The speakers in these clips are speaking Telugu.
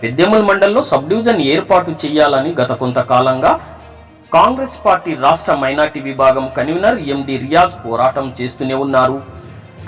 పెద్దెముల్ మండల్లో సబ్ డివిజన్ ఏర్పాటు చేయాలని గత కొంతకాలంగా కాంగ్రెస్ పార్టీ రాష్ట్ర మైనార్టీ విభాగం కన్వీనర్ ఎండి రియాజ్ పోరాటం చేస్తూనే ఉన్నారు.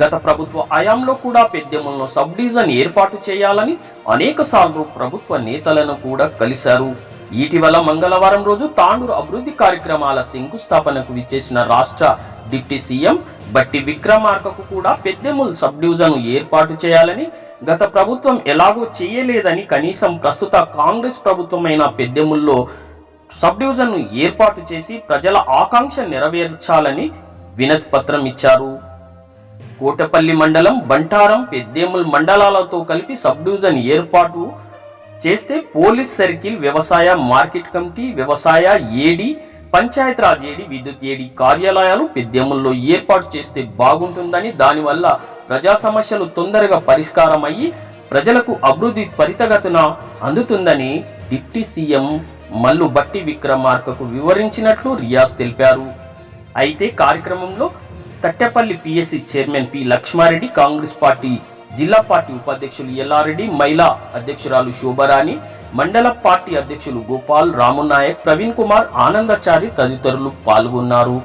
గత ప్రభుత్వ హయాంలో కూడా పెద్దెములను సబ్ డివిజన్ ఏర్పాటు చేయాలని అనేకసార్లు ప్రభుత్వ నేతలను కూడా కలిశారు. ఇటీవల మంగళవారం రోజు తాండూరు అభివృద్ధి కార్యక్రమాల శంకుస్థాపనకు విచ్చేసిన రాష్ట్ర డిప్టీ సీఎం బట్టి విక్రమార్కకు కూడా పెద్దెముల్ సబ్ డివిజన్ ఏర్పాటు చేయాలని గత ప్రభుత్వం ఎలాగో చేయలేదని కనీసం ప్రస్తుత కాంగ్రెస్ ప్రభుత్వమైన పెద్దెముల్లో సబ్ డివిజన్ ఏర్పాటు చేసి ప్రజల ఆకాంక్ష నెరవేర్చాలని వినతి పత్రం ఇచ్చారు. కోటపల్లి మండలం బంటారం పెద్దేముల్ మండలాలతో కలిపి సబ్ డివిజన్ ఏర్పాటు చేస్తే పోలీస్ సర్కిల్ వ్యవసాయ మార్కెట్ కమిటీ వ్యవసాయ A D Panchayati Raj A D విద్యుత్ ఏడి కార్యాలయాలు పెద్దేముల్లో ఏర్పాటు చేస్తే బాగుంటుందని దానివల్ల ప్రజా సమస్యలు తొందరగా పరిష్కారం అయ్యి ప్రజలకు అభివృద్ధి త్వరితగతిన అందుతుందని డిప్టీ సీఎం మల్లు బట్టి విక్రమార్కకు వివరించినట్లు రియాజ్ తెలిపారు. అయితే కార్యక్రమంలో Tattepalli PSC chairman P Lakshma Reddy Congress party జిల్లా పార్టీ ఉపాధ్యక్షులు ఎల్లారెడ్డి మహిళా అధ్యక్షురాలు శోభరాణి మండల పార్టీ అధ్యక్షులు గోపాల్ రామునాయక్ ప్రవీణ్ కుమార్ ఆనందచారి తదితరులు పాల్గొన్నారు.